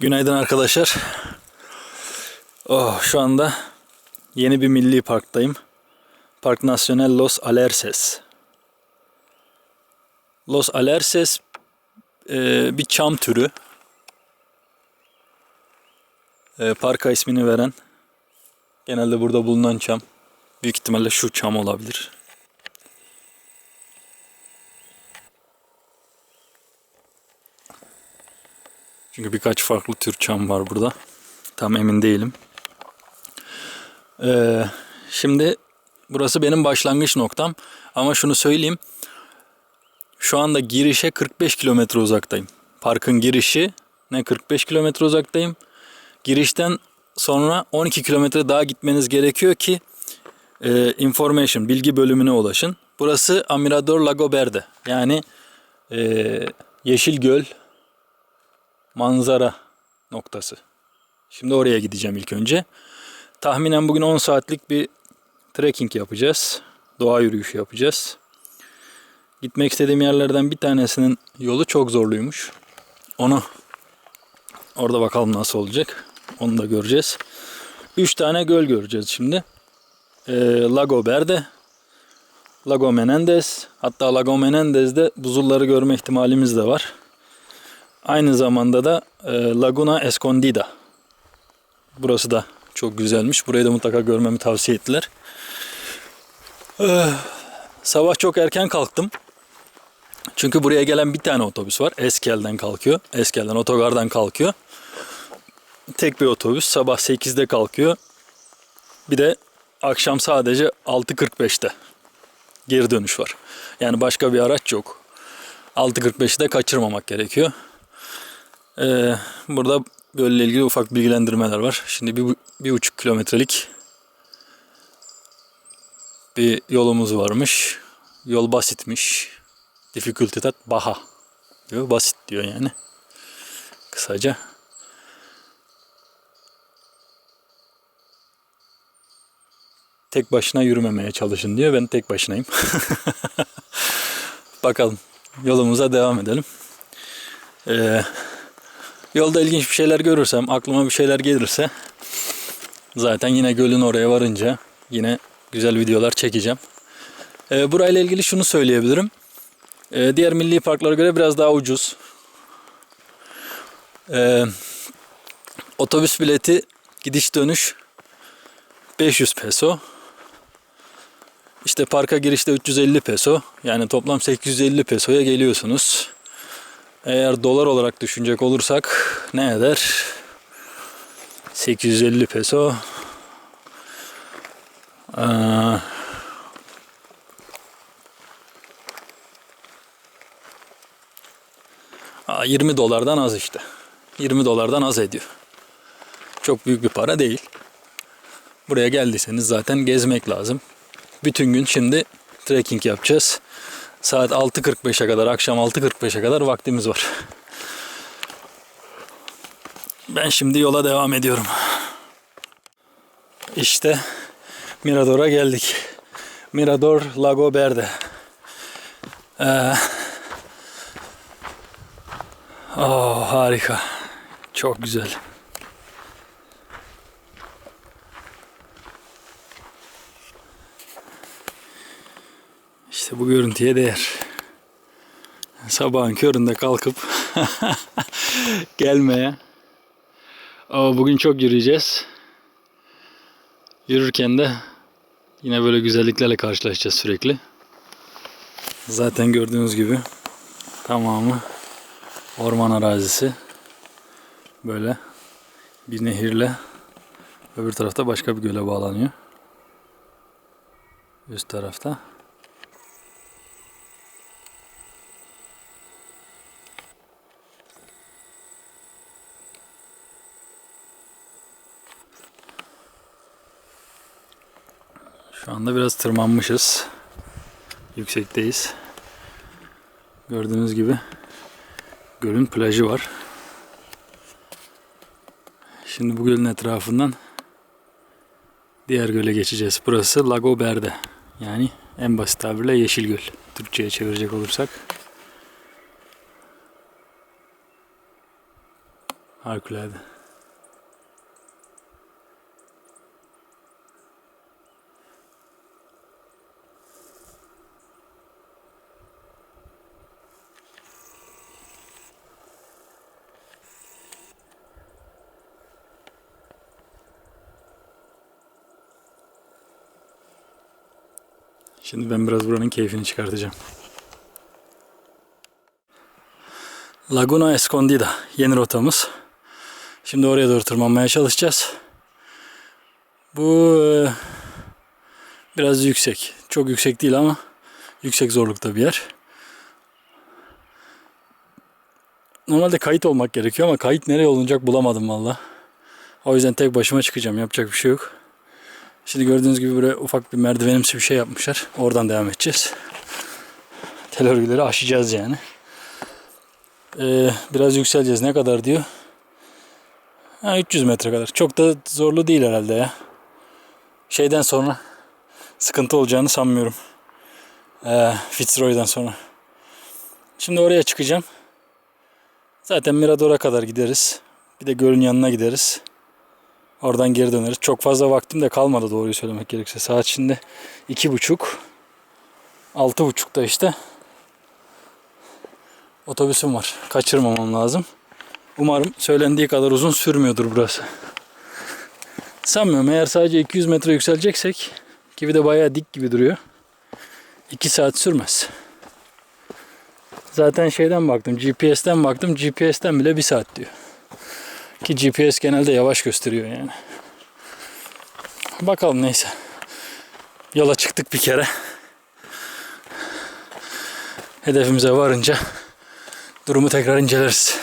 Günaydın arkadaşlar. Oh, şu anda yeni bir milli parktayım. Park Nacional Los Alerces. Los Alerces e, bir çam türü. E, parka ismini veren genelde burada bulunan çam. Büyük ihtimalle şu çam olabilir. Çünkü birkaç farklı tür çam var burada. Tam emin değilim. Ee, şimdi burası benim başlangıç noktam. Ama şunu söyleyeyim. Şu anda girişe 45 kilometre uzaktayım. Parkın girişi ne 45 kilometre uzaktayım. Girişten sonra 12 kilometre daha gitmeniz gerekiyor ki e, information, bilgi bölümüne ulaşın. Burası Amirador Lago Verde. Yani e, Yeşil Göl manzara noktası. Şimdi oraya gideceğim ilk önce. Tahminen bugün 10 saatlik bir trekking yapacağız. Doğa yürüyüşü yapacağız. Gitmek istediğim yerlerden bir tanesinin yolu çok zorluymuş. Onu orada bakalım nasıl olacak. Onu da göreceğiz. 3 tane göl göreceğiz şimdi. Ee, Lago Verde, Lago Menendez, hatta Lago Menendez'de buzulları görme ihtimalimiz de var. Aynı zamanda da e, Laguna Escondida. Burası da çok güzelmiş. Burayı da mutlaka görmemi tavsiye ettiler. Ee, sabah çok erken kalktım. Çünkü buraya gelen bir tane otobüs var. Eskel'den kalkıyor. Eskel'den otogardan kalkıyor. Tek bir otobüs. Sabah 8'de kalkıyor. Bir de akşam sadece 6.45'te geri dönüş var. Yani başka bir araç yok. 6.45'i de kaçırmamak gerekiyor. Ee, burada gölle ilgili ufak bilgilendirmeler var. Şimdi bir, bir buçuk kilometrelik bir yolumuz varmış. Yol basitmiş. Difficultad baha diyor. Basit diyor yani. Kısaca. Tek başına yürümemeye çalışın diyor. Ben tek başınayım. Bakalım. Yolumuza devam edelim. Ee, Yolda ilginç bir şeyler görürsem, aklıma bir şeyler gelirse zaten yine gölün oraya varınca yine güzel videolar çekeceğim. Ee, burayla ilgili şunu söyleyebilirim. Ee, diğer milli parklara göre biraz daha ucuz. Ee, otobüs bileti gidiş dönüş 500 peso. İşte parka girişte 350 peso. Yani toplam 850 pesoya geliyorsunuz. Eğer dolar olarak düşünecek olursak ne eder? 850 peso. Ee, aa, 20 dolardan az işte. 20 dolardan az ediyor. Çok büyük bir para değil. Buraya geldiyseniz zaten gezmek lazım. Bütün gün şimdi trekking yapacağız. Saat 6.45'e kadar, akşam 6.45'e kadar vaktimiz var. Ben şimdi yola devam ediyorum. İşte Mirador'a geldik. Mirador Lago Verde. Ee, oh, harika. Çok güzel. İşte bu görüntüye değer. Sabahın köründe kalkıp gelmeye. Ama bugün çok yürüyeceğiz. Yürürken de yine böyle güzelliklerle karşılaşacağız sürekli. Zaten gördüğünüz gibi tamamı orman arazisi. Böyle bir nehirle öbür tarafta başka bir göle bağlanıyor. Üst tarafta. Şu anda biraz tırmanmışız. Yüksekteyiz. Gördüğünüz gibi gölün plajı var. Şimdi bu gölün etrafından diğer göle geçeceğiz. Burası Lago Verde. Yani en basit tabirle Yeşil Göl. Türkçe'ye çevirecek olursak. Harikulade. Şimdi ben biraz buranın keyfini çıkartacağım. Laguna Escondida yeni rotamız. Şimdi oraya doğru tırmanmaya çalışacağız. Bu e, biraz yüksek. Çok yüksek değil ama yüksek zorlukta bir yer. Normalde kayıt olmak gerekiyor ama kayıt nereye olunacak bulamadım valla. O yüzden tek başıma çıkacağım. Yapacak bir şey yok. Şimdi gördüğünüz gibi buraya ufak bir merdivenimsi bir şey yapmışlar. Oradan devam edeceğiz. Tel örgüleri aşacağız yani. Ee, biraz yükseleceğiz. Ne kadar diyor? Ha, 300 metre kadar. Çok da zorlu değil herhalde ya. Şeyden sonra sıkıntı olacağını sanmıyorum. Ee, Fitzroy'dan sonra. Şimdi oraya çıkacağım. Zaten Mirador'a kadar gideriz. Bir de gölün yanına gideriz. Oradan geri döneriz. Çok fazla vaktim de kalmadı doğruyu söylemek gerekirse. Saat şimdi iki buçuk. Altı buçukta işte. Otobüsüm var. Kaçırmamam lazım. Umarım söylendiği kadar uzun sürmüyordur burası. Sanmıyorum. Eğer sadece 200 metre yükseleceksek gibi de bayağı dik gibi duruyor. 2 saat sürmez. Zaten şeyden baktım. GPS'ten baktım. GPS'ten bile 1 saat diyor. Ki GPS genelde yavaş gösteriyor yani. Bakalım neyse. Yola çıktık bir kere. Hedefimize varınca durumu tekrar inceleriz.